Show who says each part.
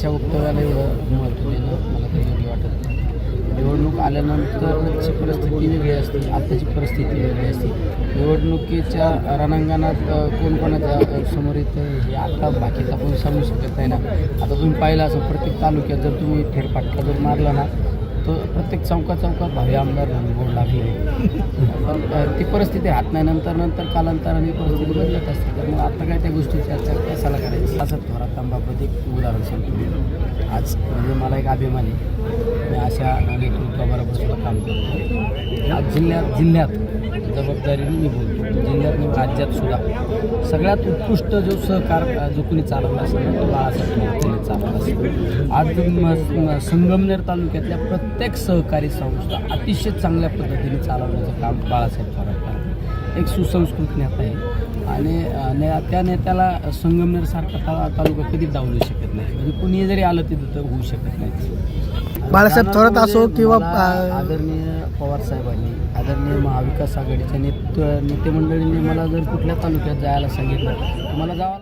Speaker 1: त्यांच्या वक्तव्याला एवढं महत्त्व देणं मला काही योग्य वाटत नाही. निवडणूक आल्यानंतरची परिस्थिती वेगळी असते आत्ताची परिस्थिती वेगळी असते. निवडणुकीच्या रणांगणात अ, कोण कोणाच्या समोर येतं हे आता बाकीचा आपण सांगू शकत नाही ना. आता तुम्ही पाहिलं असं प्रत्येक तालुक्यात जर तुम्ही फेरपाटला जर मारला ना तर प्रत्येक चौका चौकात भावी आमदार म्हणून बोर्ड लागले. पण ती परिस्थिती हात नाही नंतर नंतर कालांतराने परिस्थिती बदलत असते. तर मग आता काय त्या गोष्टी चर्चा कशाला करायची? असं थोरात आंबाबद्दल एक उदाहरण सांगतो आज म्हणजे मला एक अभिमान आहे मी अशा अनेक सुद्धा काम करतो आज जिल्ह्यात जिल्ह्यात जबाबदारीने मी बोलतो. जिल्ह्यात राज्यात सुद्धा सगळ्यात उत्कृष्ट जो सहकार जो कोणी चालवला असेल तो बाळासाहेब ठाकरेंनी चालवला आज संगमनेर तालुक्यातल्या प्रत्येक सहकारी संस्था अतिशय चांगल्या पद्धतीने चालवण्याचं काम बाळासाहेब थोरात करतात एक सुसंस्कृत नेता आहे. आणि ने त्या नेत्याला संगमनेरसारखा ता तालुका कधी डावलू शकत नाही. म्हणजे कुणी जरी आलं तिथं तर होऊ शकत नाही.
Speaker 2: बाळासाहेब थोरात असो किंवा,
Speaker 1: आदरणीय पवार साहेबांनी आदरणीय महाविकास आघाडीच्या नेत नेते मंडळींनी मला जर कुठल्या तालुक्यात जायला सांगितलं तर मला जावं